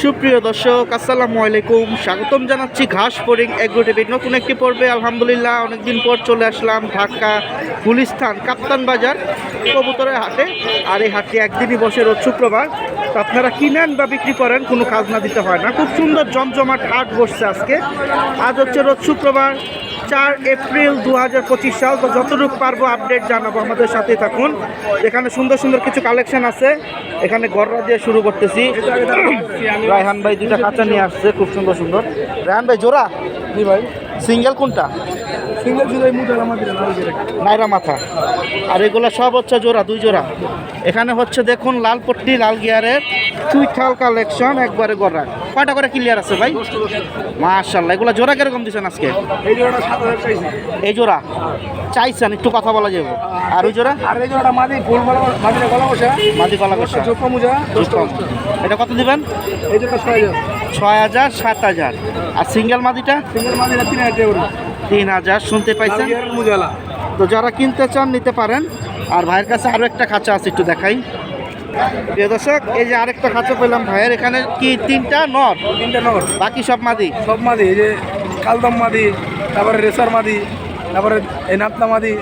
সুপ্রিয় দর্শক, আসসালামু আলাইকুম। স্বাগতম জানাচ্ছি ঘাস ফরিং এগ্রো টিভির নতুন একটি পর্বে। আলহামদুলিল্লাহ, অনেকদিন পর চলে আসলাম ঢাকা গুলিস্থান কাপ্তান বাজার কবুতরের হাটে। আর এই হাটটি একদিনই বসে রোজ শুক্রবার। আপনারা কিনেন বা বিক্রি করেন, কোনো কাজ না দিতে হয় না। খুব সুন্দর জমজমাট হাট বসছে আজকে। আজ হচ্ছে রোজ শুক্রবার। চার এপ্রিল দু হাজার পঁচিশ সাল, তো যতটুকু পারব আপডেট জানাব আমাদের সাথে থাকুন। এখানে সুন্দর সুন্দর কিছু কালেকশন আছে। এখানে গররা দিয়ে শুরু করতেছি। রায়হান ভাই দুইটা কাঁচা নিয়ে আসছে, খুব সুন্দর সুন্দর। রায়হান ভাই, জোড়া? জি ভাই। সিঙ্গেল কোনটা? সিঙ্গেল শুধু এই মুদ্রা আমাদের নাইরা মাথা। আর এগুলো সব হচ্ছে জোড়া দুই জোড়া। এখানে হচ্ছে দেখুন লাল পট্টি লাল গিয়ারের চুইঠাল কালেকশন একবারে গররা কয়টা করে ক্লিয়ার আছে ভাই? মাশাল্লাহ এগুলো জোড়া কীরকম দিচ্ছেন আজকে? এই জোড়াটা এই জোড়া? চাইছেন একটু কথা বলা যাবে। আর ওই জোড়া? আর এই জোড়াটা মাদি ফুল মাদিরে গলা বসা মাদি কলা কষা এটা কত দিবেন? এই জোড়াটা ছয় হাজার। ছয় হাজার সাত হাজার। আর সিঙ্গেল মাদিটা? সিঙ্গেল মাদিরা তিন হাজার তিন হাজার শুনতে পাইছেন? মুজালা। তো যারা কিনতে চান নিতে পারেন। আর ভাইয়ের কাছে আরও একটা খাঁচা আছে একটু দেখাই। প্রিয় দর্শক এই যে আরেকটা খাঁচা পেলাম ভাইয়ের। এখানে কি তিনটা নর? তিনটা নগর বাকি সব মাদি? সব মাদি এই যে কালদম মাদি তারপরে রেসার মাদি তারপরে এই নাপনা মাদি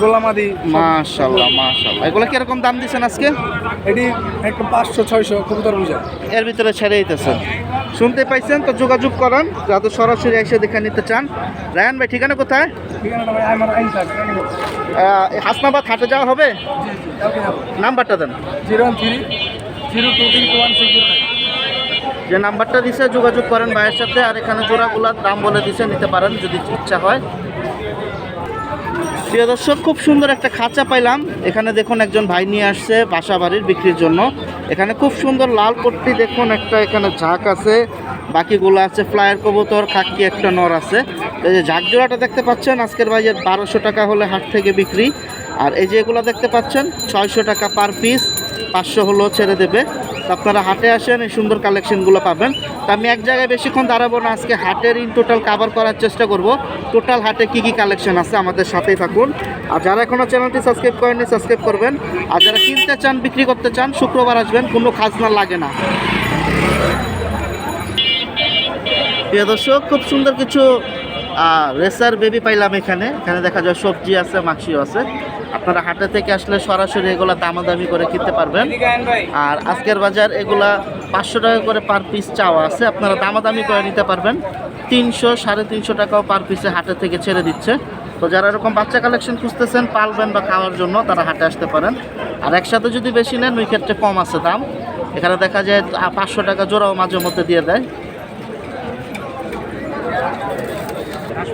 গোলা মাদি মাশাল্লাহ মাশাল্লাহ এগুলো কীরকম দাম দিচ্ছেন আজকে? এটি একটু পাঁচশো ছয়শো কবুতর বুঝা এর ভিতরে ছেড়ে দিতেছেন। শুনতে পাইছেন তো যোগাযোগ করেন যাতে সরাসরি এসে দেখে নিতে চান। রায়ান ভাই ঠিকানা কোথায়? হাসনাবাদ হাটে যাওয়া হবে? নাম্বারটা দেন। Zero three zero two three one six যে নাম্বারটা দিছে যোগাযোগ করেন ভাইয়ের সাথে আর এখানে জোড়াগুলার দাম বলে দিছে নিতে পারেন যদি ইচ্ছা হয়। প্রিয় দর্শক, খুব সুন্দর একটা খাঁচা পাইলাম। এখানে দেখুন একজন ভাই নিয়ে আসছে বাসা বাড়ির বিক্রির জন্য। এখানে খুব সুন্দর লাল পট্টি দেখুন, একটা এখানে ঝাঁক আছে। বাকিগুলো আছে ফ্লায়ার কবুতর খাক্কি একটা নর আছে। এই যে ঝাঁক জোড়াটা দেখতে পাচ্ছেন, আজকের বাজার বারোশো টাকা হলে হাট থেকে বিক্রি। আর এই যে এগুলো দেখতে পাচ্ছেন, ছয়শো টাকা পার পিস, পাঁচশো হলো ছেড়ে দেবে। আপনারা হাটে আসেন, এই সুন্দর কালেকশনগুলো পাবেন। তো আমি এক জায়গায় বেশিক্ষণ দাঁড়াবো না, আজকে হাটের ইন টোটাল কাভার করার চেষ্টা করব। টোটাল হাটে কি কি কালেকশন আছে আমাদের সাথেই থাকুন। আর যারা এখনও চ্যানেলটি সাবস্ক্রাইব করেননি সাবস্ক্রাইব করবেন। আর যারা কিনতে চান, বিক্রি করতে চান, শুক্রবার আসবেন, কোনো খাজনা লাগে না। প্রিয় দর্শক, খুব সুন্দর কিছু রেসার বেবি পাইলাম এখানে। এখানে দেখা যায় সবজি আছে মাছিও আছে। আপনারা হাটে থেকে আসলে সরাসরি এগুলো দামাদামি করে কিনতে পারবেন। আর আজকের বাজার এগুলা পাঁচশো টাকা করে পার পিস চাওয়া আছে। আপনারা দামাদামি করে নিতে পারবেন। তিনশো, সাড়ে তিনশো টাকাও পার পিসে হাটে থেকে ছেড়ে দিচ্ছে। তো যারা এরকম বাচ্চা কালেকশন খুঁজতেছেন, পালবেন বা খাওয়ার জন্য, তারা হাটে আসতে পারেন। আর একসাথে যদি বেশি নেন, ওই ক্ষেত্রে কম আছে দাম। এখানে দেখা যায় পাঁচশো টাকা জোড়াও মাঝে মধ্যে দিয়ে দেয়।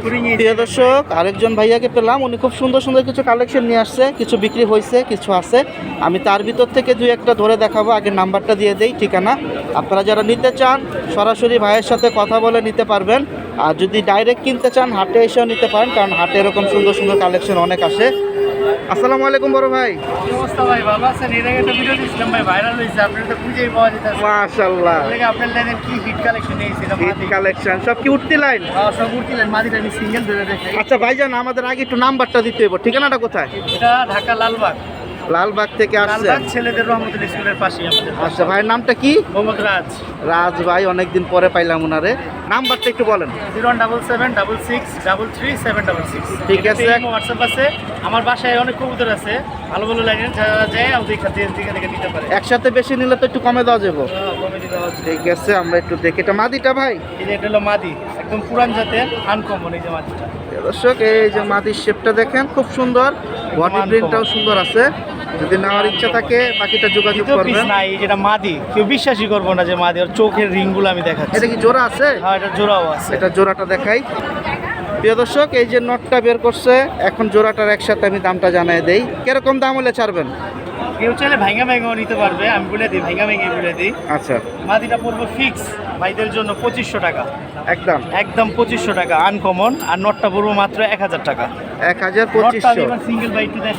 প্রিয় দর্শক, আরেকজন ভাইয়াকে পেলাম। উনি খুব সুন্দর সুন্দর কিছু কালেকশন নিয়ে আসছে। কিছু বিক্রি হয়েছে, কিছু আছে। আমি তার ভিতর থেকে দুই একটা ধরে দেখাবো। আগে নাম্বারটা দিয়ে দেই, ঠিকানা। আপনারা যারা নিতে চান, সরাসরি ভাইয়ের সাথে কথা বলে নিতে পারবেন। আর যদি ডাইরেক্ট কিনতে চান, হাটে এসেও নিতে পারেন, কারণ হাটে এরকম সুন্দর সুন্দর কালেকশন অনেক আসে। আসসালামু আলাইকুম বড় ভাই। কি অবস্থা ভাই? ভালো আছেন? এর আগে একটা ভিডিও দিছিলাম ভাই ভাইরাল হয়েছে। আপনার তো খুঁজেই পাওয়া যেতেছে। মাশাআল্লাহ। দেখে আপনার লাইনের কি হিট কালেকশন নিয়েছিলাম হিট কালেকশন সব কি উঠতি লাইন হ্যাঁ সব উঠছিলেন মাদিটা আমি সিঙ্গেল ধরে দেখাই আচ্ছা ভাইজান আমাদের আগে একটু নাম্বারটা দিতে হবে ঠিকানাটা কোথায়? এটা ঢাকা লালবাগ। লালবাগ থেকে আসছে ছেলেদের রহমতুল স্কুলের পাশে আমাদের আচ্ছা ভাইয়ের নামটা কি? মোহাম্মদ রাজ। রাজ ভাই অনেকদিন পরে পাইলাম ওনারে নাম্বারটা একটু বলেন। Zero double seven double six double three seven double six. ঠিক আছে। হোয়াটসঅ্যাপ আছে। আমার বাসায় অনেক কবুতর আছে। ভালো ভালো লাইনের যারা যায় আমাদের এখান থেকে নিতে পারে। একসাথে বেশি নিলে তো একটু কমে দেওয়া যাব। আছে ঠিক আছে আমরা একটু দেখি এটা মাদিটা ভাই? এটা হলো মাদি। একদম পুরান জাতের আনকমন এই যে মাদিটা। দর্শক এই যে মাদির শেপটা দেখেন খুব সুন্দর। বডি. প্রিন্টটাও সুন্দর আছে। যদি নেওয়ার ইচ্ছা থাকে বাকিটা যোগাযোগ করবেন। নাই যেটা মাদি কেউ বিশ্বাসই করব না যে মাদি ওর চোখের রিংগুলো আমি দেখাচ্ছি। এটা কি জোড়া আছে? হ্যাঁ এটা জোড়াও আছে। এটা জোড়াটা দেখাই। প্রিয় দর্শক এই যে নটটা বের করছে এখন জোড়াটার একসাথে আমি দামটা জানাই দেই। কীরকম দাম হলে ছাড়বেন? কেউ চাইলে ভাঙ্গা ভাঙ্গাও নিতে পারবে আমি বলে দিই ভাঙ্গা ভেঙে বলে দিই। আচ্ছা। মাদিটা পড়বে ফিক্স ভাইদের জন্য পঁচিশশো টাকা। একদম। একদম পঁচিশশো টাকা আনকমন আর নটটা পড়ব মাত্র এক হাজার টাকা। এক হাজার পঁচিশশো। সিঙ্গেল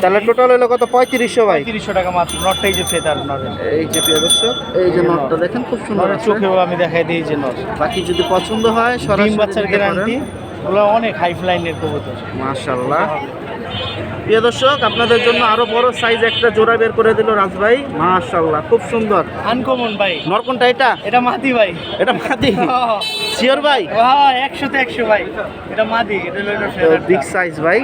তাহলে টোটাল হলো কত? পঁয়ত্রিশশো ভাই। তিরিশশো টাকা মাত্র নটটা এই যে ফেদার এই যে এই যে নটটা দেখেন খুব সুন্দর চোখেও আমি দেখাই দিই যে নট। বাকি যদি পছন্দ হয় সরাসরি বাচ্চার গ্যারান্টি ওগুলো অনেক হাই ফ্লাইনের কবুতর। মাশাল্লাহ প্রিয় দর্শক আপনাদের জন্য আরও বড় সাইজ একটা জোড়া বের করে দিল রাজভাই মাশাল্লাহ খুব সুন্দর। আনকমন ভাই। নরকনটা এটা? এটা মাদি ভাই। এটা মাদি? শিওর ভাই? হ্যাঁ একশোতে একশো ভাই। এটা মাদি এটা হলো বিগ সাইজ ভাই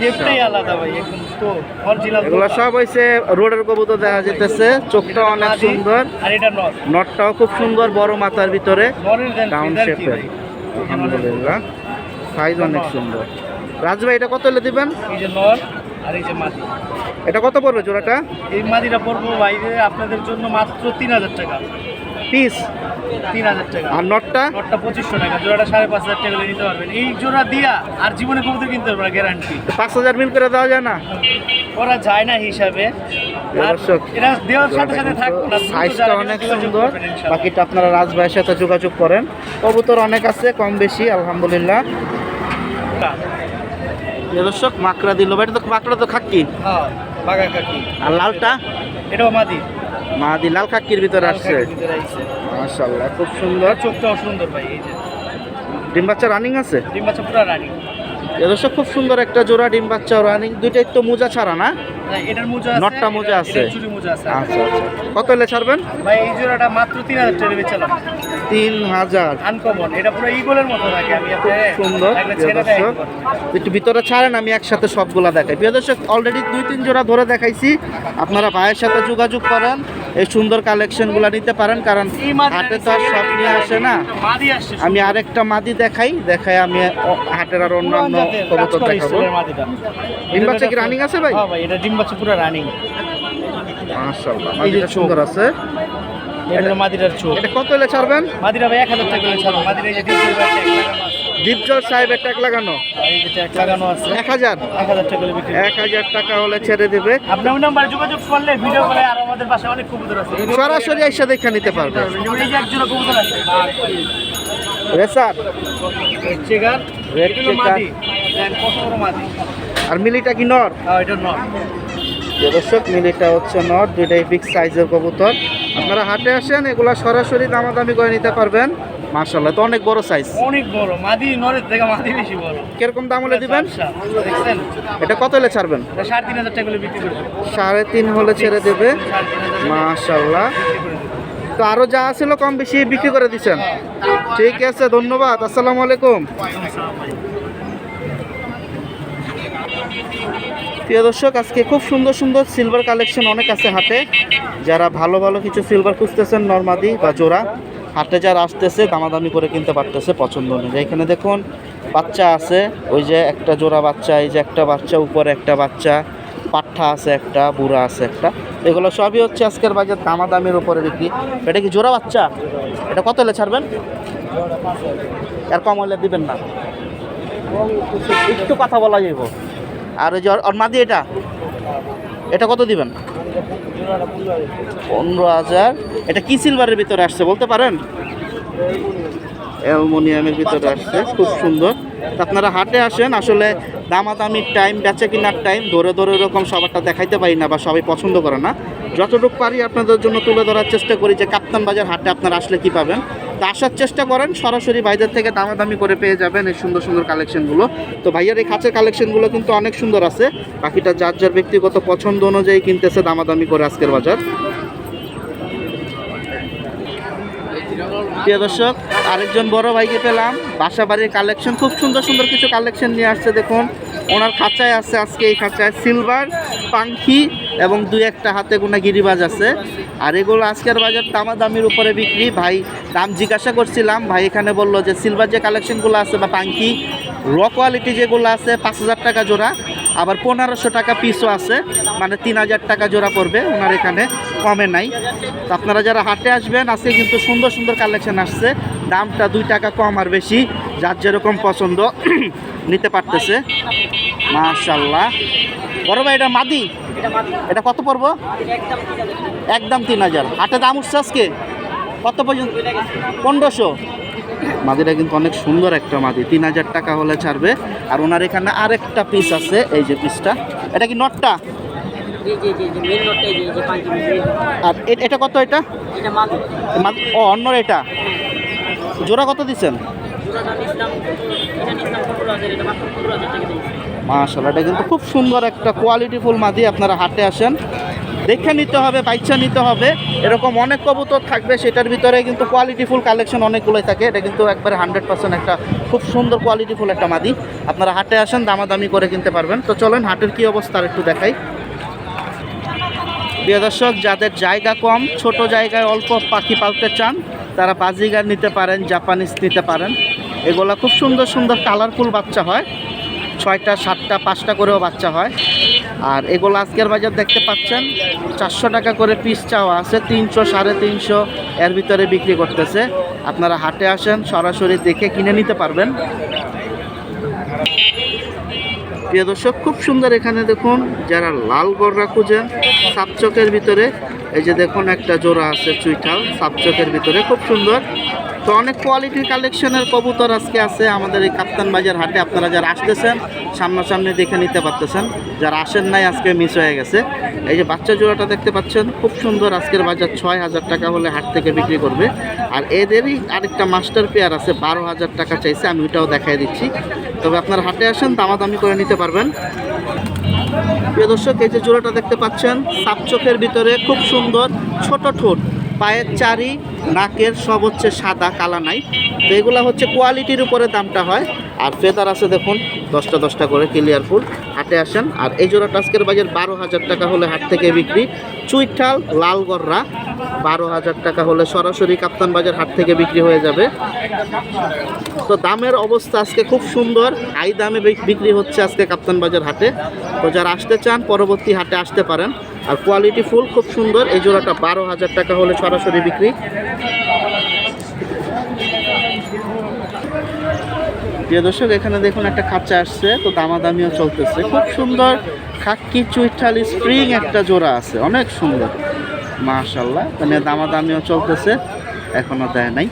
শেপটাই আলাদা ভাই একদম তো অরিজিনাল এগুলো সব হইছে রোডের কবুতর দেখা যেতেছে চোখটা অনেক সুন্দর। আর এটা নর। নটটাও খুব সুন্দর বড় মাথার ভিতরে। ডাউন শেপের ভাই? আলহামদুলিল্লাহ। সাইজ অনেক সুন্দর। রাজভাই এটা কত হলে দিবেন? এই যে নর। আর এই যে মাদি। এটা কত পড়বে জোড়াটা? এই মাদিটা পড়ব বাইরে আপনাদের জন্য মাত্র তিন হাজার টাকা। পিস? তিন হাজার টাকা। আর নটটা? নটটা পঁচিশশো টাকা জোড়াটা সাড়ে পাঁচ হাজার টাকা নিতে পারবেন। এই জোড়া দিয়া আর জীবনে কবুতর কিনতে পারবেন গ্যারান্টি পাঁচ হাজার মিল করে দেওয়া যায় না? ওরা যায় না হিসাবে। সাইজটা অনেক সুন্দর। বাকিটা আপনারা রাজভাইয়ের সাথে যোগাযোগ করেন। কবুতর অনেক আছে কম বেশি আলহামদুলিল্লাহ। দর্শক মাকড়া দিল এটা তো মাকড়া তো খাক্কি? হ্যাঁ বাগা কাকি আর লালটা? এটাও মাদি। মা দি লাল খাক্কির ভিতরে আসছে। মাশাল্লাহ খুব সুন্দর। চোখটাও সুন্দর ভাই এই যে। ডিম বাচ্চা রানিং আছে? ডিম বাচ্চা পুরা রানি দর্শক খুব সুন্দর একটা জোড়া ডিম বাচ্চা রানিং দুইটাই তো মোজা ছাড়া না? এটার মোজা আছে নটটা মোজা আছে। চুরি মোজা আছে। আচ্ছা আচ্ছা। কত হলে ছাড়বেন? ভাই এই জোড়াটা মাত্র তিন হাজার টাকা বেচালাম তিন হাজার। আনকমন এটা পুরো ইগলের মতো থাকে আমি আপনাকে সুন্দর দর্শক। একটু ভিতরে ছাড়েন আমি একসাথে সবগুলা দেখাই। প্রিয় দর্শক অলরেডি দুই তিন জোড়া ধরে দেখাইছি। আপনারা ভাইয়ের সাথে যোগাযোগ করেন। এই সুন্দর কালেকশনগুলো নিতে পারেন কারণ হাটে তো আর সব নিয়ে আসে না। আমি আরেকটা মাদি দেখাই দেখাই আমি হাটের আর অন্যান্য কবুতর দেখাবো। ডিম বাচ্চা কি রানিং আছে ভাই? হ্যাঁ এটা ডিম বাচ্চা পুরো রানিং মাশাআল্লাহ মাদিটা। সুন্দর আছে। এটা মাদিটার চোখ। এটা কত হলে ছাড়বেন? মাদিরা ভাই এক হাজার টাকা করে ছাড়ো মাদিরা এই যে ডিম সিলভার ট্যাগ লাগানো? আছে। এক হাজার? এক হাজার টাকা হলে ছেড়ে দেবে। আপনার নাম্বার যোগাযোগ করলে ভিডিও কলে আর আমাদের পাশে অনেক কবুতর আছে। সরাসরি এসে দেখে নিতে পারবে। একজোড়া কবুতর আছে। রেসার রেড চেকার আর মিলিটা কি নর? হ্যাঁ এটা নয় দর্শক মিলিটা হচ্ছে নর দুইটাই ফিক্স সাইজের কবুতর। আপনারা হাটে আসেন এগুলা সরাসরি দামাদামি করে নিতে পারবেন। মার্শাল্লাহ তো অনেক বড় সাইজ অনেক বড় মাদি নরের থেকে মাদি বেশি বড়। কীরকম দাম হলে দিবেন? আচ্ছা, এটা কত হলে ছাড়বেন? সাড়ে তিন হাজার টাকা বিক্রি করবে সাড়ে তিন হলে ছেড়ে দেবে। দেবে। তো আরও যা ছিল কম বেশি বিক্রি করে দিচ্ছেন। ঠিক আছে ধন্যবাদ। আসসালামু আলাইকুম। প্রিয় দর্শক আজকে খুব সুন্দর সুন্দর সিলভার কালেকশন অনেক আছে হাটে যারা ভালো ভালো কিছু সিলভার খুঁজতেছেন নর্মাদি বা জোড়া হাটে যারা আসতেছে, দামাদামি করে কিনতে পারতেছে পছন্দ অনুযায়ী। এখানে দেখুন বাচ্চা আছে, ওই যে একটা জোড়া বাচ্চা, এই যে একটা বাচ্চা, উপরে একটা বাচ্চা, পাঠা আছে একটা, বুড়া আছে একটা। এগুলো সবই হচ্ছে আজকের বাজার দামাদামির উপরে বিক্রি। এটা কি জোড়া বাচ্চা? এটা কত হলে ছাড়বেন? আর কম হলে দিবেন না। একটু কথা বলা যাইব। আর ওই যে ওর- মাদি এটা? এটা কত দিবেন? পনেরো হাজার। এটা কি সিলভারের ভিতরে আসছে বলতে পারেন? অ্যালমোনিয়ামের ভিতরে আসছে, খুব সুন্দর। আপনারা হাটে আসেন, আসলে দামাদামির টাইম বেচা কিনার টাইম ধরে ধরে এরকম সবারটা দেখাইতে পারি না বা সবাই পছন্দ করে না। যতটুকু পারি আপনাদের জন্য তুলে ধরার চেষ্টা করি যে কাপ্তান বাজার হাটে আপনারা আসলে কি পাবেন। আসার চেষ্টা করেন, সরাসরি বাইরের থেকে দামাদামি করে পেয়ে যাবেন এই সুন্দর সুন্দর কালেকশনগুলো। তো ভাইয়ার এই খাঁচের কালেকশনগুলো কিন্তু অনেক সুন্দর আছে। বাকিটা যার যার ব্যক্তিগত পছন্দ অনুযায়ী কিনতেছে, দামাদামি করে আজকের বাজার। প্রিয় দর্শক, আরেকজন বড় ভাইকে পেলাম। বাসা বাড়ির কালেকশন, খুব সুন্দর সুন্দর কিছু কালেকশন নিয়ে আসছে, দেখুন। ওনার খাঁচায় আছে আজকে এই খাঁচায় সিলভার, পাঙ্খি এবং দুই একটা হাতে গোনা গিরিবাজ আছে। আর এগুলো আজকের বাজার দামাদামির উপরে বিক্রি। ভাই, দাম জিজ্ঞাসা করছিলাম, ভাই এখানে বলল যে সিলভার যে কালেকশনগুলো আছে বা পাঙ্খি র কোয়ালিটি যেগুলো আছে পাঁচ হাজার টাকা জোড়া, আবার পনেরোশো টাকা পিসও আছে মানে তিন হাজার টাকা জোড়া পড়বে ওনার এখানে, কমে নাই। তো আপনারা যারা হাটে আসবেন, আজকে কিন্তু সুন্দর সুন্দর কালেকশন আসছে, দামটা দুই টাকা কম আর বেশি। যার যেরকম পছন্দ নিতে পারতেছে। মাশাল্লাহ বড় ভাই এটা মাদি? এটা কত পড়ব? একদম তিন হাজার। হাটে দাম উঠছে আজকে? কত পর্যন্ত? পনেরোশো। মাদিটা কিন্তু অনেক সুন্দর একটা মাদি। তিন হাজার টাকা হলে ছাড়বে। আর ওনার এখানে আরেকটা পিস আছে এই যে পিসটা এটা কি নটটা? আর এটা কত এটা? এটা ও অন্য এটা? জোড়া কত দিচ্ছেন? মাশাল্লাহ এটা কিন্তু খুব সুন্দর একটা কোয়ালিটিফুল মাদি, আপনারা হাটে আসেন। দেখে নিতে হবে বাইচ্ছা নিতে হবে। এরকম অনেক কবুতর থাকবে, সেটার ভিতরে কিন্তু কোয়ালিটিফুল কালেকশন অনেকগুলোই থাকে। এটা কিন্তু একবারে হান্ড্রেড পার্সেন্ট একটা খুব সুন্দর কোয়ালিটিফুল একটা মাদি। আপনারা হাটে আসেন, দামাদামি করে কিনতে পারবেন। তো চলেন, হাটের কি অবস্থা আর একটু দেখাই। প্রিয় দর্শক, যাদের জায়গা কম, ছোট জায়গায় অল্প পাখি পালতে চান, তারা বাজিগার নিতে পারেন, জাপানিজ নিতে পারেন। এগুলা খুব সুন্দর সুন্দর কালারফুল বাচ্চা হয়। ছয়টা, সাতটা, পাঁচটা করেও বাচ্চা হয়। আর এগুলো আজকের বাজার দেখতে পাচ্ছেন, চারশো টাকা করে পিস চাওয়া আছে, তিনশো, সাড়ে তিনশো এর ভিতরে বিক্রি করতেছে। আপনারা হাটে আসেন, সরাসরি দেখে কিনে নিতে পারবেন। প্রিয় দর্শক, খুব সুন্দর এখানে দেখুন, যারা লাল গড়রা খুঁজেন সাপচকের ভিতরে, এই যে দেখুন একটা জোড়া আছে চুইঠাল সাপচকের ভিতরে, খুব সুন্দর। তো অনেক কোয়ালিটির কালেকশনের কবুতর আজকে আছে আমাদের এই কাপ্তান বাজার হাটে। আপনারা যারা আসতেছেন, সামনাসামনি দেখে নিতে পারতেছেন। যারা আসেন নাই, আজকে মিস হয়ে গেছে। এই যে বাচ্চা জোড়াটা দেখতে পাচ্ছেন, খুব সুন্দর আজকের বাজার। ছয় হাজার টাকা হলে হাট থেকে বিক্রি করবে। আর এদেরই আরেকটা মাস্টার পেয়ার আছে, বারো হাজার টাকা চাইছে, আমি ওইটাও দেখাই দিচ্ছি। তবে আপনারা হাটে আসেন, দামাদামি করে নিতে পারবেন। প্রিয় দর্শক, এই যে জোড়াটা দেখতে পাচ্ছেন সাপ চোখের ভিতরে খুব সুন্দর ছোট ঠোঁট। পায়ের চারি, নাকের সব হচ্ছে সাদা, কালা নাই। তো এগুলো হচ্ছে কোয়ালিটির উপরে দামটা হয়। আর ফেদার আছে দেখুন, দশটা দশটা করে ক্লিয়ার ফুল হাটে আসেন, আর এই জোড়া টাস্কের বাজার বারো হাজার টাকা হলে হাট থেকে বিক্রি। চুইঠাল লালগড়রা বারো হাজার টাকা হলে সরাসরি কাপ্তান বাজার হাট থেকে বিক্রি হয়ে যাবে। তো দামের অবস্থা আজকে খুব সুন্দর, হাই দামে বিক- বিক্রি হচ্ছে আজকে কাপ্তান বাজার হাটে। তো যারা আসতে চান, পরবর্তী হাটে আসতে পারেন। আর কোয়ালিটি ফুল খুব সুন্দর, এই জোড়াটা বারো হাজার টাকা হলে সরাসরি বিক্রি। প্রিয় দর্শক এখানে দেখুন একটা খাঁচা আসছে। তো দামাদামিও চলতেছে। খুব সুন্দর খাক্কি চুইঠালি স্প্রিং একটা জোড়া আছে। অনেক সুন্দর। মাশাল্লাহ মানে দামাদামিও চলতেছে। এখনও দেয় নাই।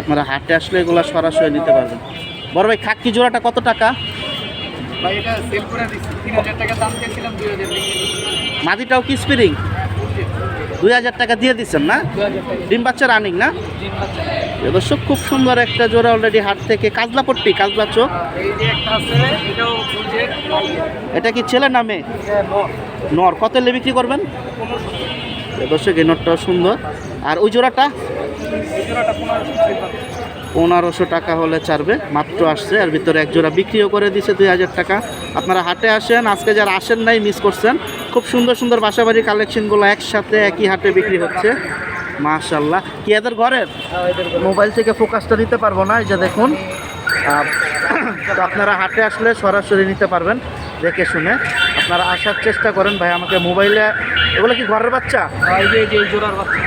আপনারা হাটে আসলে এগুলো সরাসরি নিতে পারবেন। বড় ভাই খাক্কি জোড়াটা কত টাকা? মাদিটাও কি স্প্রিং দুই হাজার। টাকা দিয়ে দিচ্ছেন না? ডিম বাচ্চা রানিং না? দর্শক খুব সুন্দর একটা জোড়া অলরেডি হাট থেকে। কাজলা পট্টি কাজলা চোখ। এটা কি ছেলে নামে নর। কত এলে বিক্রি করবেন? দর্শক এই নটটাও সুন্দর। আর ওই জোড়াটা? পনেরোশো টাকা। হলে ছাড়বে। মাত্র আসছে আর ভিতরে এক জোড়া বিক্রিও করে দিছে দুই হাজার টাকা। আপনারা হাটে আসেন আজকে যারা আসেন নাই মিস করছেন খুব সুন্দর সুন্দর বাসাবাড়ির কালেকশনগুলো একসাথে একই হাটে বিক্রি হচ্ছে। মাশাল্লাহ কি এদের ঘরের? মোবাইল থেকে ফোকাসটা নিতে পারব না এই যে দেখুন। তো আপনারা হাটে আসলে সরাসরি নিতে পারবেন দেখে শুনে। আপনারা আসার চেষ্টা করেন ভাই আমাকে মোবাইলে এগুলো কি ঘরের বাচ্চা? এই যে এই যে এই জোড়ার বাচ্চা।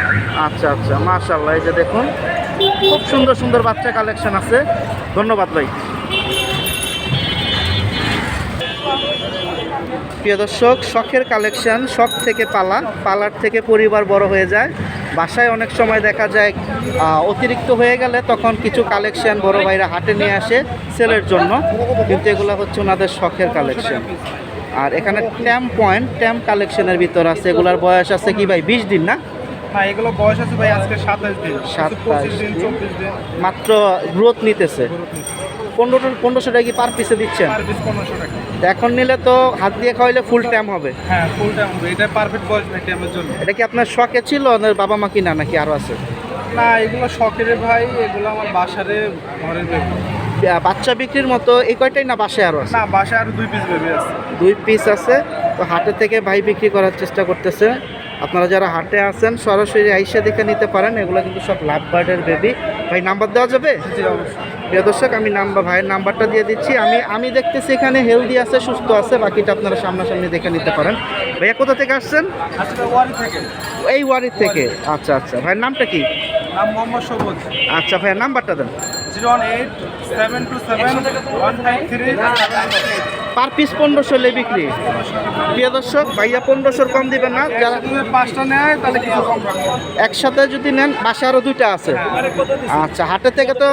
আচ্ছা আচ্ছা মাশাল্লাহ এই যে দেখুন। খুব সুন্দর সুন্দর বাচ্চা কালেকশন আছে। ধন্যবাদ ভাই। প্রিয় দর্শক শখের কালেকশন শখ থেকে পালা। পালার থেকে পরিবার বড় হয়ে যায়। বাসায় অনেক সময় দেখা যায় অতিরিক্ত হয়ে গেলে তখন কিছু কালেকশন বড় ভাইরা হাটে নিয়ে আসে সেলের জন্য। কিন্তু এগুলো হচ্ছে ওনাদের শখের কালেকশন আর এখানে ট্যাম পয়েন্ট ট্যাম কালেকশনের ভিতর আছে। এগুলার বয়স আছে কি ভাই বিশ দিন না? হ্যাঁ এগুলো বয়স আছে ভাই আজকে সাতাশ সাতাশ দিন মাত্র গ্রোথ নিতেছে। পনেরো পনেরোশো টাকা কি পার পিসে দিচ্ছেন? পার পিস পনেরোশো টাকা। এখন নিলে তো হাত দিয়ে খাওয়াইলে ফুল টাইম হবে। হ্যাঁ ফুল টাইম হবে। এটা পারফেক্ট বয়স ভাই টাইমের জন্য। এটা কি আপনার শখে ছিল না বাবা মা কি না নাকি আরও আছে? না এগুলো শখের ভাই এগুলো আমার বাসারে ঘরের বেবি বাচ্চা বিক্রির মতো এই কয়টাই না বাসায় আরও আছে? না বাসায় আরও দুই পিস বেবি আছে। দুই পিস আছে। তো হাটে থেকে ভাই বিক্রি করার চেষ্টা করতেছে। আপনারা যারা হাটে আছেন সরাসরি আইসা দেখে নিতে পারেন। এগুলো কিন্তু সব লাভ বার্ডের বেবি ভাই নাম্বার দেওয়া যাবে? প্রিয় দর্শক আমি নাম্বার ভাইয়ের নাম্বারটা দিয়ে দিচ্ছি। আমি আমি দেখতেছি এখানে হেলদি আছে সুস্থ আছে বাকিটা আপনারা সামনাসামনি দেখে নিতে পারেন। ভাইয়া কোথা থেকে আসছেন? এই ওয়ারির থেকে। আচ্ছা আচ্ছা। ভাইয়ের নামটা কি? নাম মোহাম্মদ সবুজ। আচ্ছা ভাইয়া নাম্বারটা দেন। Zero eight seven two seven one five three per piece পনেরোশো লে বিক্রি। প্রিয় দর্শক ভাইয়া পনেরোশোর কম দিবেন না যারা পাঁচটা নেয় তাহলে কিছু কম একসাথে যদি নেন বাসে আরও দুইটা আছে। আচ্ছা হাটের থেকে তো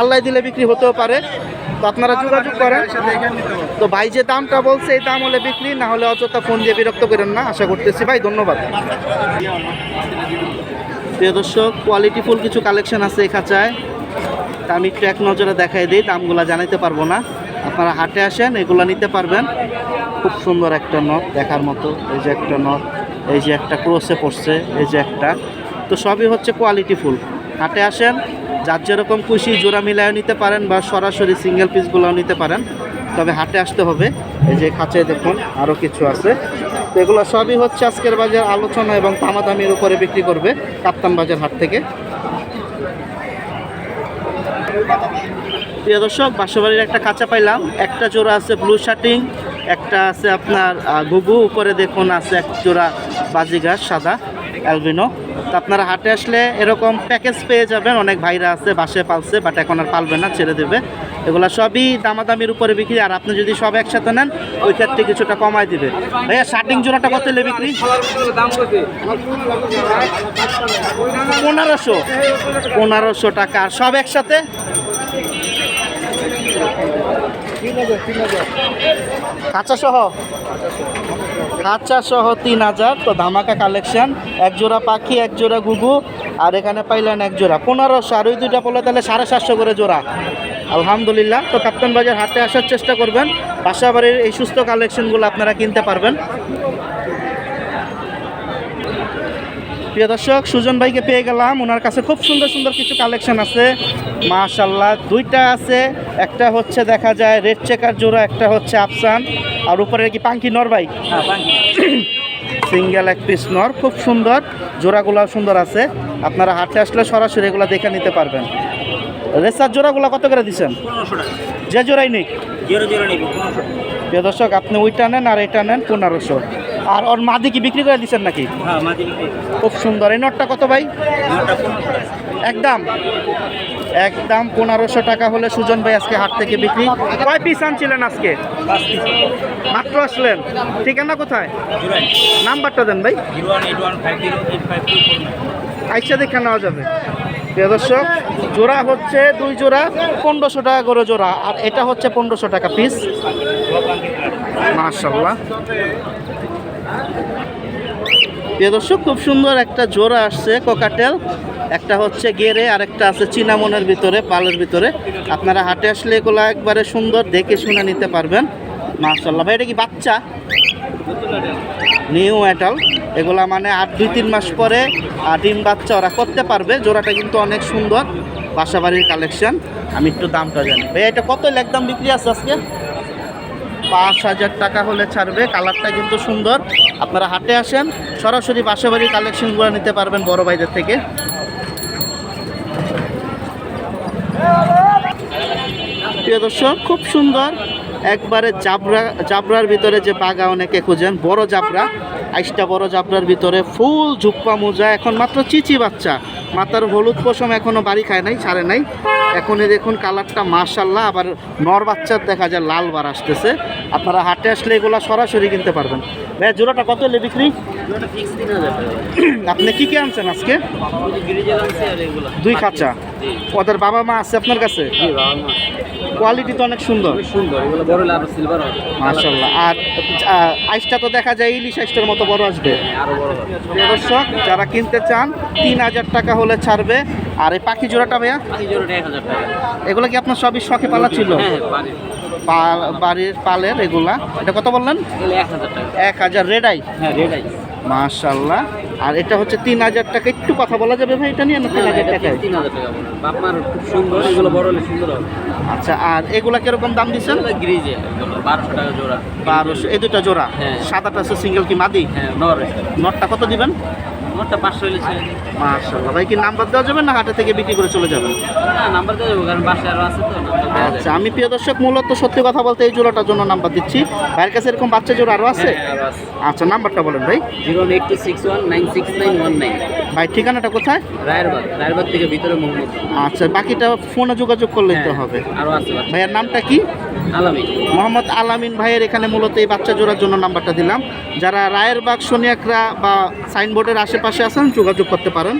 আল্লাহ দিলে বিক্রি হতেও পারে। তো আপনারা যোগাযোগ করেন। তো ভাই যে দামটা বলছে এই দাম হলে বিক্রি না হলে অযথা ফোন দিয়ে বিরক্ত করেন না। আশা করতেছি ভাই ধন্যবাদ। প্রিয় দর্শক কোয়ালিটি ফুল কিছু কালেকশন আছে এই খাঁচায়। তা আমি একটু এক নজরে দেখাই দিই, দামগুলো জানাইতে পারব না। আপনারা হাটে আসেন, এগুলো নিতে পারবেন। খুব সুন্দর একটা নখ দেখার মতো, এই যে একটা নখ, এই যে একটা ক্রোসে পড়ছে, এই যে একটা। তো সবই হচ্ছে কোয়ালিটি ফুল। হাটে আসেন, যার যেরকম খুশি জোড়া মিলায় নিতে পারেন বা সরাসরি সিঙ্গেল পিসগুলোও নিতে পারেন। তবে হাটে আসতে হবে। এই যে খাঁচায় দেখুন আরও কিছু আছে। তো এগুলো সবই হচ্ছে আজকের বাজার আলোচনা এবং দামাদামির উপরে বিক্রি করবে কাপ্তান বাজার হাট থেকে। প্রিয় দর্শক, বাসাবাড়ির একটা কাঁচা পাইলাম। একটা জোড়া আছে ব্লু শার্টিং একটা আছে আপনার ঘুঘু, উপরে দেখুন আছে এক জোড়া বাজিগার, সাদা অ্যালবিনো তো আপনারা হাটে আসলে এরকম প্যাকেজ পেয়ে যাবেন। অনেক ভাইরা আছে, বাসে পালছে বাট এখন আর পালবে না, ছেড়ে দেবে। এগুলো সবই দামাদামির উপরে বিক্রি, আর আপনি যদি সব একসাথে নেন, ওই ক্ষেত্রে কিছুটা কমায় দিবে। ভাইয়া শার্টিং জোড়াটা কত হলে বিক্রি? পনেরোশো। পনেরোশো টাকা। আর সব একসাথে? কাঁচা সহ। কাঁচা সহ তিন হাজার। তো ধামাকা কালেকশন, এক জোড়া পাখি, এক জোড়া ঘুঘু, আর এখানে পাইলেন এক জোড়া। পনেরোশো, আর ওই দুইটা পড়লে তাহলে সাড়ে সাতশো করে জোড়া। আলহামদুলিল্লাহ। তো কাপ্তান বাজার হাটে আসার চেষ্টা করবেন। পাশাবাড়ির এই সুস্থ কালেকশনগুলো আপনারা কিনতে পারবেন। প্রিয় দর্শক সুজন ভাইকে পেয়ে গেলাম। ওনার কাছে খুব সুন্দর সুন্দর কিছু কালেকশন আছে। মাশাল্লাহ দুইটা আছে। একটা হচ্ছে দেখা যায় রেড চেকার জোড়া একটা হচ্ছে আফসান আর উপরে কি পাঙ্কি নর ভাই? সিঙ্গেল এক পিস নর খুব সুন্দর। জোড়াগুলো সুন্দর আছে। আপনারা হাটে আসলে সরাসরি এগুলো দেখে নিতে পারবেন। রেসার জোড়াগুলো কত করে দিচ্ছেন? যে জোড়াই নিক। প্রিয় দর্শক আপনি ওইটা নেন আর এটা নেন পনেরোশো। আর ওর মাদি কি বিক্রি করে দিচ্ছেন নাকি? হ্যাঁ খুব সুন্দর। এই নটটা কত ভাই? একদম একদম পনেরোশো টাকা হলে সুজন ভাই আজকে হাট থেকে বিক্রি। কয় পিস আনছিলেন আজকে? পিস মাত্র আসলেন। ঠিকানা কোথায়? নাম্বারটা দেন ভাই। আইসা দেখে নেওয়া যাবে। প্রিয় দর্শক জোড়া হচ্ছে দুই জোড়া পনেরোশো টাকা করে জোড়া। আর এটা হচ্ছে পনেরোশো টাকা পিস মাশাল্লাহ প্রিয় দর্শক, খুব সুন্দর একটা জোড়া আসছে কোকাটেল একটা হচ্ছে গেরে আর একটা আছে চিনামনের ভিতরে, পালের ভিতরে। আপনারা হাটে আসলে এগুলো একবারে সুন্দর দেখে শুনে নিতে পারবেন। মাশাল্লাহ ভাই, এটা কি বাচ্চা? নিউ অ্যাটাল এগুলা মানে আট দুই তিন মাস পরে ডিম বাচ্চা ওরা করতে পারবে। জোড়াটা কিন্তু অনেক সুন্দর। বাসাবাড়ির কালেকশন আমি একটু দামটা জানি। ভাই, এটা কত একদম বিক্রি আছে আজকে? পাঁচ হাজার টাকা হলে ছাড়বে। কালারটা কিন্তু সুন্দর। আপনারা হাটে আসেন, সরাসরি বাসাবাড়ির কালেকশনগুলো নিতে পারবেন বড় ভাইদের থেকে। প্রিয় দর্শক, খুব সুন্দর। একবারে জাবরা, জাবরার ভিতরে যে বাগা অনেকে খুঁজেন, বড় জাবরা, আইসটা বড় জাবরার ভিতরে, ফুল ঝুপ্পা মোজা, এখন মাত্র চিচি বাচ্চা। মাথার হলুদ পশম এখনও বাড়ি খায় নাই, ছাড়ে নাই। এখন এই দেখুন কালারটা মার্শাল্লাহ আবার নর বাচ্চার দেখা যায় লাল বার আসতেছে। আপনারা হাটে আসলে এগুলো সরাসরি কিনতে পারবেন। ভাই জোড়াটা কত হলে বিক্রি? আপনি কি কি আনছেন আজকে? দুই খাঁচা। ওদের বাবা মা আছে আপনার কাছে? কোয়ালিটি তো অনেক সুন্দর। সুন্দর এগুলো বড় লাভ সিলভার হবে। মাশাল্লাহ আর আইসটা তো দেখা যায় ইলিশ আইসটার মতো বড় আসবে। আরও বড় দর্শক যারা কিনতে চান তিন হাজার টাকা হলে ছাড়বে। আর এই পাখি জোড়াটা ভাইয়া? বাকি জোড়াটা এক হাজার টাকা। এগুলো কি আপনার সবই শখে পালা ছিল? হ্যাঁ হ্যাঁ বাড়ির পালের এগুলা। এটা কত বললেন? এক হাজার টাকা। এক হাজার রেড আই হ্যাঁ রেড আইস মাশাল্লাহ আর এটা হচ্ছে তিন হাজার টাকা। একটু কথা বলা যাবে ভাই? এটা নিয়ে না তিন হাজার টাকায়। তিন হাজার টাকা খুব সুন্দর এগুলো বড় হলে সুন্দর হবে। আচ্ছা আর এগুলা কীরকম দাম দিচ্ছেন? গ্রিজে এগুলো বারোশো টাকা জোড়া। বারোশো এই দুটা জোড়া? হ্যাঁ। সাদাটা আছে সিঙ্গেল কি মাদি? হ্যাঁ নর নটটা কত দিবেন? মোটটা পাঁচশো হলে। মাশাল্লাহ ভাই কি নাম্বার দেওয়া যাবে না হাটে থেকে বিক্রি করে চলে যাবেন? না নাম্বার দেওয়া যাবে কারণ বাসায় আরও আছে তো। আচ্ছা আমি প্রিয় দর্শক মূলত সত্যি কথা বলতে এই জোড়াটার জন্য নাম্বার দিচ্ছি। ভাইয়ের কাছে এরকম বাচ্চা জোড়া আরও আছে? হ্যাঁ, আরও আছে। আচ্ছা নাম্বারটা বলেন ভাই। Zero eight two six one nine six nine one nine. ভাই ঠিকানাটা কোথায়? রায়েরবাগ রায়েরবাগ থেকে ভিতরে মোহাম্মদ আচ্ছা বাকিটা ফোনে যোগাযোগ করলে তো হ্যাঁ, হবে। আরও আছে বাচ্চা। ভাইয়ের নামটা কি? আলামিন। মোহাম্মদ আলামিন ভাইয়ের এখানে মূলত এই বাচ্চা জোড়ার জন্য নাম্বারটা দিলাম। যারা রায়েরবাগ সোনিয়াকরা বা সাইনবোর্ডের আশেপাশে আছেন যোগাযোগ করতে পারেন।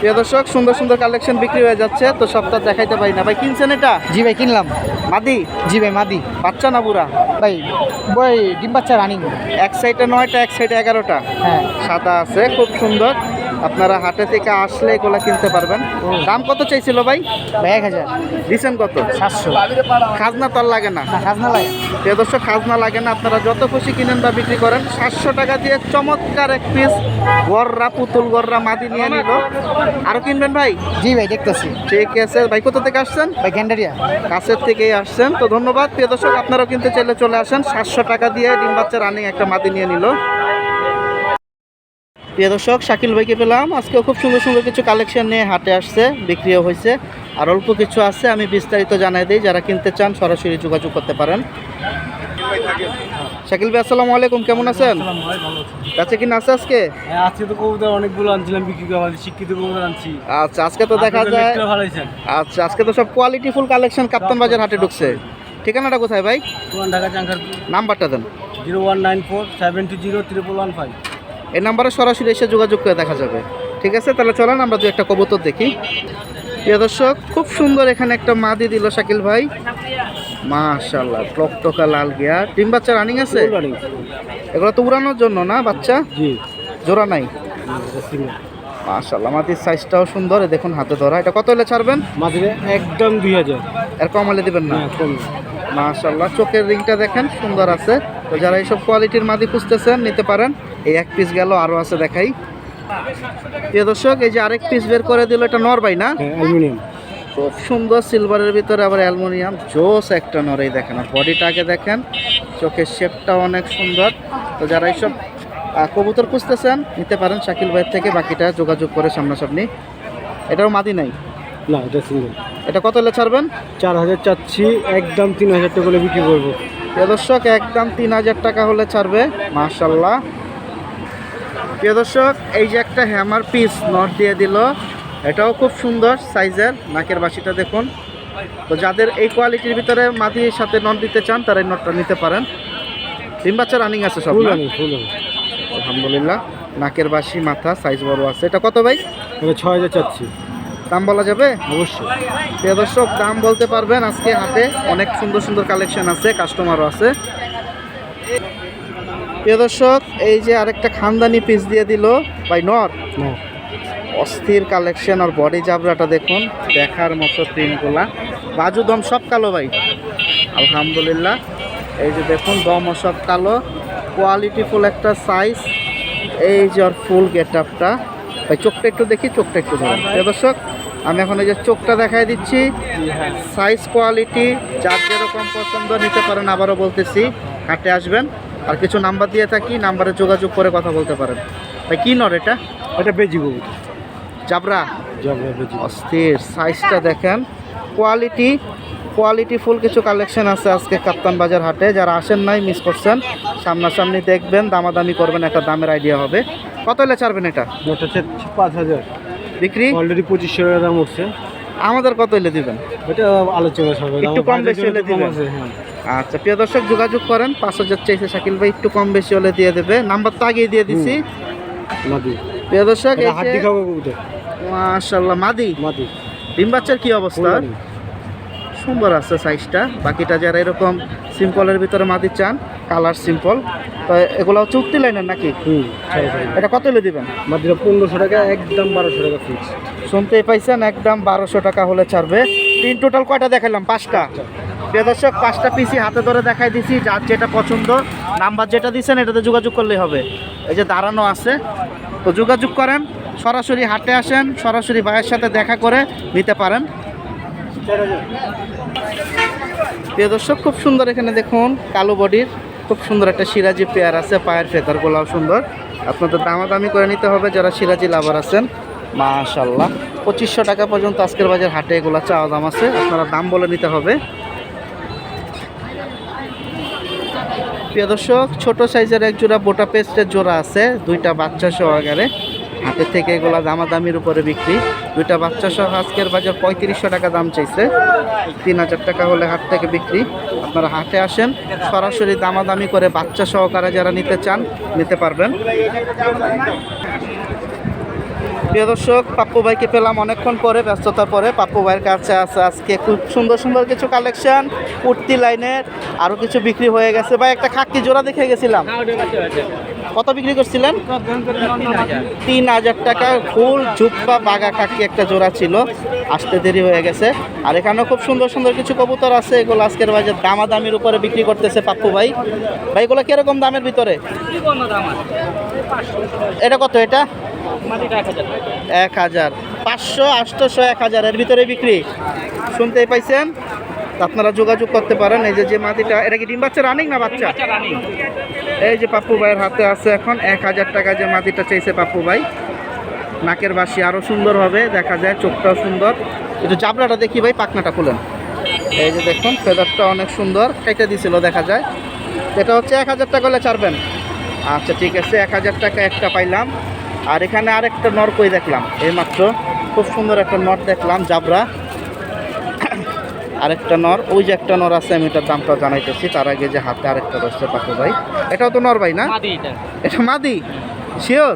প্রিয় দর্শক সুন্দর সুন্দর কালেকশন বিক্রি হয়ে যাচ্ছে তো সপ্তাহ দেখাইতে পারি না। ভাই কিনছেন এটা? জি ভাই কিনলাম। মাদি? জি ভাই মাদি। বাচ্চা না বুড়া? ভাই বই ডিম বাচ্চা রানিং এক সাইডে নয়টা এক সাইডে এগারোটা। হ্যাঁ। সাদা আছে খুব সুন্দর। আপনারা হাটে থেকে আসলে এগুলো কিনতে পারবেন। দাম কত চাইছিল ভাই? ভাই এক হাজার। দিচ্ছেন কত? সাতশো। খাজনা তো আর লাগে না। না খাজনা লাগে প্রিয় দর্শক খাজনা লাগে না। আপনারা যত খুশি কিনেন বা বিক্রি করেন সাতশো টাকা দিয়ে চমৎকার এক পিস গররা পুতুল গররা মাদি নিয়ে নিল। আরও কিনবেন ভাই? জি ভাই দেখতেছি। ঠিক আছে। ভাই কোথা থেকে আসছেন? ভাই গ্যান্ডারিয়া। কাছের থেকেই আসছেন। তো ধন্যবাদ। প্রিয় দর্শক আপনারাও কিনতে চাইলে চলে আসেন। সাতশো টাকা দিয়ে ডিম বাচ্চা রানিং একটা মাদি নিয়ে নিল। প্রিয় দর্শক শাকিল ভাইকে পেলাম। আজকে খুব সুন্দর সুন্দর কিছু কালেকশন নিয়ে হাটে আসছে বিক্রিও হয়েছে। আর অল্প কিছু আছে আমি বিস্তারিত জানাই দিই। যারা কিনতে চান সরাসরি যোগাযোগ করতে পারেন। শাকিল ভাই আসসালামু আলাইকুম। কেমন আছেন? কাছে কিনা আছে আজকে? হ্যাঁ আজকে তো কবুতর অনেকগুলো আনছিলাম বিক্রি করে শিক্ষিত কবুতর আনছি। আচ্ছা আজকে তো দেখা যায় আচ্ছা আজকে তো সব কোয়ালিটি ফুল কালেকশন কাপ্তান বাজার হাটে ঢুকছে। ঠিকানাটা কোথায় ভাই? ঢাকা চাঙ্কার নাম্বারটা দেন। Zero one nine four seven two zero triple one five এই নাম্বারে সরাসরি এসে যোগাযোগ করে দেখা যাবে। ঠিক আছে? তাহলে চলেন আমরা দু একটা কবুতর দেখি। প্রিয় দর্শক খুব সুন্দর এখানে একটা মাদি দিল শাকিল ভাই। মাশাল্লাহ টকটকা লাল গিয়া। ডিম বাচ্চা রানিং আছে? এগুলো তো উড়ানোর জন্য না বাচ্চা? জি। জোড়া নাই? মাশাল্লাহ মাটির সাইজটাও সুন্দর দেখুন হাতে ধরা। এটা কত হলে ছাড়বেন? মাঝে একদম দুই হাজার। এর কম হলে দিবেন না? মাশাল্লাহ চোখের রিংটা দেখেন সুন্দর আছে। তো যারা এইসব কোয়ালিটির মাদি খুঁজতেছেন নিতে পারেন। এই এক পিস গেল আরও আছে দেখাই। প্রিয় দর্শক এই যে আরেক পিস বের করে দিল এটা নরবাই না? হ্যাঁ অ্যালুমিনিয়াম। খুব সুন্দর সিলভারের ভিতরে আবার অ্যালুমিনিয়াম জোস একটা নরেই দেখেন আর বডিটাকে দেখেন চোখের শেপটাও অনেক সুন্দর। তো যারা এইসব কবুতর খুঁজতেছেন নিতে পারেন শাকিল ভাইয়ের থেকে বাকিটা যোগাযোগ করে সামনাসামনি। এটাও মাদি নাই? না এটা সিঙ্গেল এটা কত হলে ছাড়বেন? চার হাজার চাচ্ছি একদম তিন হাজার টাকা করে বিক্রি করব। দর্শক একদম তিন হাজার টাকা হলে ছাড়বে মার্শাল্লাহ প্রিয় দর্শক এই যে একটা হ্যামার পিস নট দিয়ে দিল এটাও খুব সুন্দর সাইজের নাকের বাসিটা দেখুন। তো যাদের এই কোয়ালিটির ভিতরে মাটির সাথে নট দিতে চান তারা এই নটটা নিতে পারেন। ডিম বাচ্চা রানিং আছে সব আলহামদুলিল্লাহ নাকের বাসি মাথা সাইজ বড় আছে। এটা কত ভাই? ছয় হাজার চাচ্ছি। দাম বলা যাবে? অবশ্যই। প্রিয় দর্শক দাম বলতে পারবেন আজকে হাতে অনেক সুন্দর সুন্দর কালেকশন আছে কাস্টমারও আছে। প্রিয় দর্শক এই যে আরেকটা খানদানি পিস দিয়ে দিল বাই নর। না অস্থির কালেকশন আর বডি জাবরাটা দেখুন দেখার মতো প্রিন্টগুলা বাজু দম সব কালো ভাই। আলহামদুলিল্লাহ। এই যে দেখুন দমও সব কালো। কোয়ালিটিফুল একটা সাইজ এই যে ওর ফুল গেট আপটা ভাই চোখটা একটু দেখি চোখটা একটু ধরুন। দর্শক আমি এখন এই যে চোখটা দেখাই দিচ্ছি। সাইজ কোয়ালিটি যার যেরকম পছন্দ নিতে পারেন আবারও বলতেছি। হাটে আসবেন। আর কিছু নাম্বার দিয়ে থাকি নাম্বারে যোগাযোগ করে কথা বলতে পারেন। ভাই কী নর এটা? এটা বেজি কবুতর জাবরা? বেজি। অস্থির। সাইজটা দেখেন। কোয়ালিটি কোয়ালিটি ফুল কিছু কালেকশন আছে আজকে কাপ্তান বাজার হাটে। যারা আসেন নাই মিস করছেন সামনাসামনি দেখবেন দামাদামি করবেন একটা দামের আইডিয়া হবে। কত হলে ছাড়বেন এটা? পাঁচ হাজার। বিক্রি? অলরেডি পঁচিশশো টাকা দাম উঠছে। আমাদের কত হলে দিবেন? এটা আলোচনা একটু কম বেশি হলে দিবেন। আচ্ছা প্রিয় দর্শক যোগাযোগ করেন। পাঁচ হাজার চাইছে শাকিল ভাই একটু কম বেশি হলে দিয়ে দেবে। নাম্বার তো আগেই দিয়ে দিছি। প্রিয় দর্শক মাশাল্লাহ মাদি। মাদি। ডিম বাচ্চার কি অবস্থা? সুন্দর আছে সাইজটা বাকিটা যারা এরকম সিম্পলের ভিতরে মাদি চান কালার সিম্পল তো এগুলো হচ্ছে উত্তি লাইনের নাকি? এটা কত হলে দিবেন? মাদিরা পনেরোশো টাকা একদম বারোশো টাকা ফিক্স শুনতেই পাইছেন একদম বারোশো টাকা হলে ছাড়বে। তিন টোটাল কয়টা দেখালাম পাঁচটা। প্রিয় দর্শক, পাঁচটা পিসি হাতে ধরে দেখাই দিছি, যার যেটা পছন্দ, নাম্বার যেটা দিচ্ছেন এটাতে যোগাযোগ করলেই হবে। এই যে দাঁড়ানো আছে। তো যোগাযোগ করেন, সরাসরি হাটে আসেন, সরাসরি ভাইয়ের সাথে দেখা করে নিতে পারেন। প্রিয় দর্শক, খুব সুন্দর এখানে দেখুন, কালো বডির, খুব সুন্দর একটা সিরাজি পেয়ার আছে, পায়ের ফেতারগুলাও সুন্দর। আপনাদের দামাদামি করে নিতে হবে, যারা সিরাজি লাভার আছেন মাশাল্লাহ পঁচিশশো টাকা পর্যন্ত আজকের বাজার হাটে এগুলো চাওয়া দাম আছে, আপনারা দাম বলে নিতে হবে। প্রিয় দর্শক, ছোট সাইজের এক জোড়া বোটা পেস্টের জোড়া আছে। দুইটা বাচ্চা সহকারে হাতে থেকে এগুলা দামাদামির উপরে বিক্রি। দুইটা বাচ্চা সহ আজকের বাজার পঁয়ত্রিশশো টাকা দাম চাইছে। তিন হাজার টাকা হলে হাট থেকে বিক্রি। আপনারা হাটে আসেন, সরাসরি দামাদামি করে বাচ্চা সহকারে যারা নিতে চান, নিতে পারবেন। প্রিয় দর্শক, পাপ্পু ভাইকে পেলাম অনেকক্ষণ পরে, ব্যস্ততার পরে। পাপ্পু ভাইয়ের কাছে আছে আজকে খুব সুন্দর সুন্দর কিছু কালেকশন কুর্তি লাইনের আরও কিছু বিক্রি হয়ে গেছে। ভাই, একটা খাকি জোড়া দেখে গেছিলাম। কত বিক্রি করছিলেন? তিন হাজার টাকা। ফুল জুপ্পা বাগা কাকি একটা জোড়া ছিল। আসতে দেরি হয়ে গেছে। আর এখানেও খুব সুন্দর সুন্দর কিছু কবুতর আছে। এগুলো আজকের বাজার দামা দামাদামির উপরে বিক্রি করতেছে পাপ্পু ভাই। ভাই, এগুলো কীরকম দামের ভিতরে? এটা কত এটা? এক হাজার। পাঁচশো আটশোশো এক হাজার। এর ভিতরে বিক্রি। শুনতেই পাইছেন? আপনারা যোগাযোগ করতে পারেন। এই যে যে মাটিটা এটা কি ডিম বাচ্চা রানিং না বাচ্চা? এই যে পাপ্পু ভাইয়ের হাতে আছে এখন এক হাজার টাকা যে মাটিটা চাইছে পাপ্পু ভাই। নাকের বাসি আরও সুন্দর হবে দেখা যায় চোখটাও সুন্দর। একটু চাবড়াটা দেখি ভাই পাকনাটা খুলেন। এই যে দেখুন ফেদারটা অনেক সুন্দর কেটে দিছিল দেখা যায়। এটা হচ্ছে এক হাজার টাকা হলে ছাড়বেন। আচ্ছা ঠিক আছে এক হাজার টাকা একটা পাইলাম। আর এখানে আরেকটা নর কই দেখলাম? এইমাত্র খুব সুন্দর একটা নর দেখলাম জাবরা আরেকটা নর ওই যে একটা নর আছে আমি এটার দামটা জানাইতেছি তার আগে যে হাতে আরেকটা রয়েছে পাখি ভাই। এটাও তো নর ভাই না? এটা। মাদি? শিওর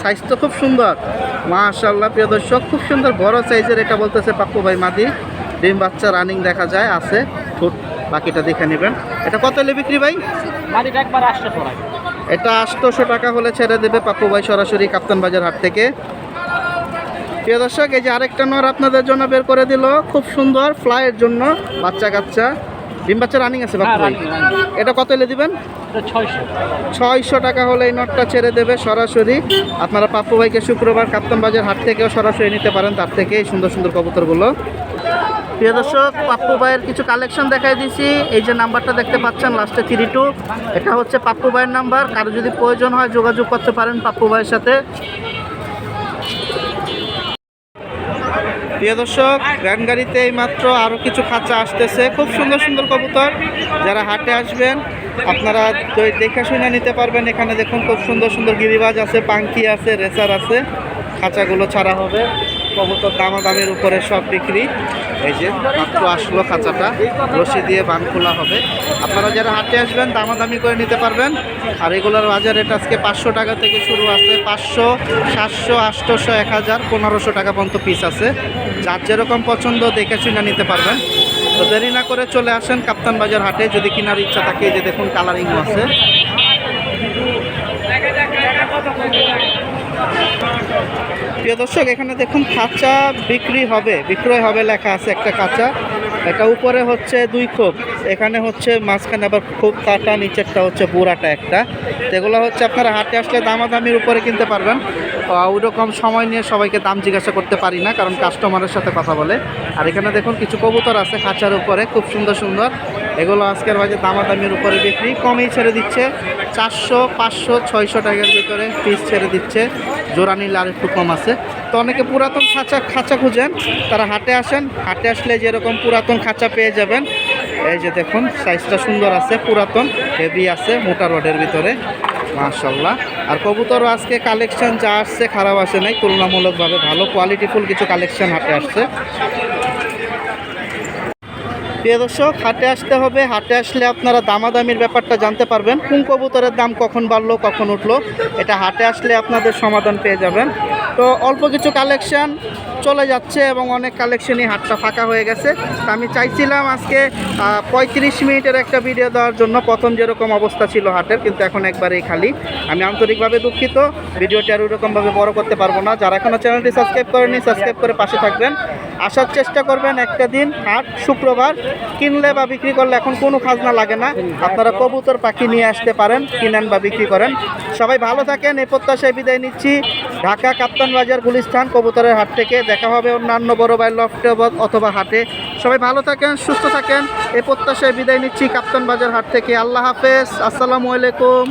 সাইজ তো খুব সুন্দর। মাশাল্লাহ প্রিয় দর্শক খুব সুন্দর বড় সাইজের এটা বলতেছে পাপ্পু ভাই মাদি। ডিম বাচ্চা রানিং দেখা যায় আছে। ফুট বাকিটা দেখে নেবেন। এটা কত এলে বিক্রি ভাই? একবার এটা আটশোশো টাকা হলে ছেড়ে দেবে পাপ্পু ভাই সরাসরি কাপ্তান বাজার হাট থেকে। প্রিয় দর্শক এই যে আরেকটা নর আপনাদের জন্য বের করে দিল। খুব সুন্দর ফ্লাইয়ের জন্য বাচ্চা কাচ্চা। ডিম বাচ্চা রানিং আছে পাপ্পু এটা কত এলে দিবেন? ছয়শো। টাকা হলে এই নটটা ছেড়ে দেবে সরাসরি। আপনারা পাপ্পু ভাইকে শুক্রবার কাপ্তান বাজার হাট থেকেও সরাসরি নিতে পারেন তার থেকে এই সুন্দর সুন্দর কবুতরগুলো। প্রিয় দর্শক পাপ্পু ভাইয়ের কিছু কালেকশন দেখাই দিছি। এই যে নাম্বারটা দেখতে পাচ্ছেন লাস্টে থ্রি টু এটা হচ্ছে পাপ্পু ভাইয়ের নাম্বার। কারও যদি প্রয়োজন হয় যোগাযোগ করতে পারেন পাপ্পু ভাইয়ের সাথে। প্রিয় দর্শক ভ্যান গাড়িতে এই মাত্র আরও কিছু খাঁচা আসতেছে। খুব সুন্দর সুন্দর কবুতর। যারা হাটে আসবেন, আপনারা দেখে শুনে নিতে পারবেন। এখানে দেখুন খুব সুন্দর সুন্দর গিরিবাজ আছে, পাঙ্কি আছে, রেসার আছে। খাঁচাগুলো ছাড়া হবে। কবুতর দামাদামের উপরে সব বিক্রি। এই যে মাত্র আসলো খাঁচাটা। রশি দিয়ে বান খোলা হবে। আপনারা যারা হাটে আসবেন, দামাদামি করে নিতে পারবেন। আর এগুলোর বাজার রেট আজকে পাঁচশো টাকা থেকে শুরু আছে। পাঁচশো, সাতশো, আটশোশো, এক হাজার, পনেরোশো টাকা পর্যন্ত পিস আছে। যার যেরকম পছন্দ, দেখে শুনে নিতে পারবেন। তো দেরি না করে চলে আসেন কাপ্তান বাজার হাটে। যদি কেনার ইচ্ছা থাকে যে দেখুন কালারিংও আছে। প্রিয় দর্শক, এখানে দেখুন খাঁচা বিক্রি হবে, বিক্রয় হবে লেখা আছে একটা খাঁচা। এটা উপরে হচ্ছে দুই খোপ, এখানে হচ্ছে মাঝখানে আবার খোপ কাটা, নিচেরটা হচ্ছে বুড়াটা একটা। এগুলো হচ্ছে আপনারা হাটে আসলে দামাদামির উপরে কিনতে পারবেন। ওই রকম সময় নিয়ে সবাইকে দাম জিজ্ঞাসা করতে পারি না, কারণ কাস্টমারের সাথে কথা বলে। আর এখানে দেখুন কিছু কবুতর আছে খাঁচার উপরে, খুব সুন্দর সুন্দর। এগুলো আজকের বাজে দামাদামির উপরে বিক্রি। কমেই ছেড়ে দিচ্ছে। চারশো, পাঁচশো, ছয়শো টাকার ভিতরে পিস ছেড়ে দিচ্ছে। জোড়া নিলে আর একটু কম আছে। তো অনেকে পুরাতন খাঁচা খাঁচা খুঁজেন, তারা হাটে আসেন। হাটে আসলে যেরকম পুরাতন খাঁচা পেয়ে যাবেন, এই যে দেখুন সাইজটা সুন্দর আছে, পুরাতন হেভি আছে, মোটা রডের ভিতরে মাশাল্লাহ আর কবুতরও আজকে কালেকশন যা আসছে খারাপ আসে নাই, তুলনামূলকভাবে ভালো কোয়ালিটিফুল কিছু কালেকশন হাটে আসছে। প্রিয় দর্শক, হাটে আসতে হবে। হাটে আসলে আপনারা দামাদামির ব্যাপারটা জানতে পারবেন। কোন কবুতরের দাম কখন বাড়লো, কখন উঠল, এটা হাটে আসলে আপনাদের সমাধান পেয়ে যাবেন। তো অল্প কিছু কালেকশন চলে যাচ্ছে এবং অনেক কালেকশনই হাটটা ফাঁকা হয়ে গেছে। তো আমি চাইছিলাম আজকে পঁয়ত্রিশ মিনিটের একটা ভিডিও দেওয়ার জন্য। প্রথম যেরকম অবস্থা ছিল হাটের, কিন্তু এখন একবারেই খালি। আমি আন্তরিকভাবে দুঃখিত। ভিডিওটি আর ওরকমভাবে বড় করতে পারব না। যারা এখনও চ্যানেলটি সাবস্ক্রাইব করেনি সাবস্ক্রাইব করে পাশে থাকবেন। আসার চেষ্টা করবেন একটা দিন, হাট, শুক্রবার। কিনলে বা বিক্রি করলে এখন কোনো খাজনা লাগে না। আপনারা কবুতর, পাখি নিয়ে আসতে পারেন, কিনেন বা বিক্রি করেন। সবাই ভালো থাকেন, এই প্রত্যাশায় বিদায় নিচ্ছি। ঢাকা কাপ্তান বাজার গুলিস্তান কবুতরের হাট থেকে। দেখা হবে অন্যান্য বড় ভাই লফটে অথবা হাটে। সবাই ভালো থাকেন, সুস্থ থাকেন। এ প্রত্যাশায় বিদায় নিচ্ছি কাপ্তান বাজার হাট থেকে। আল্লাহ হাফেজ। আসসালামু আলাইকুম।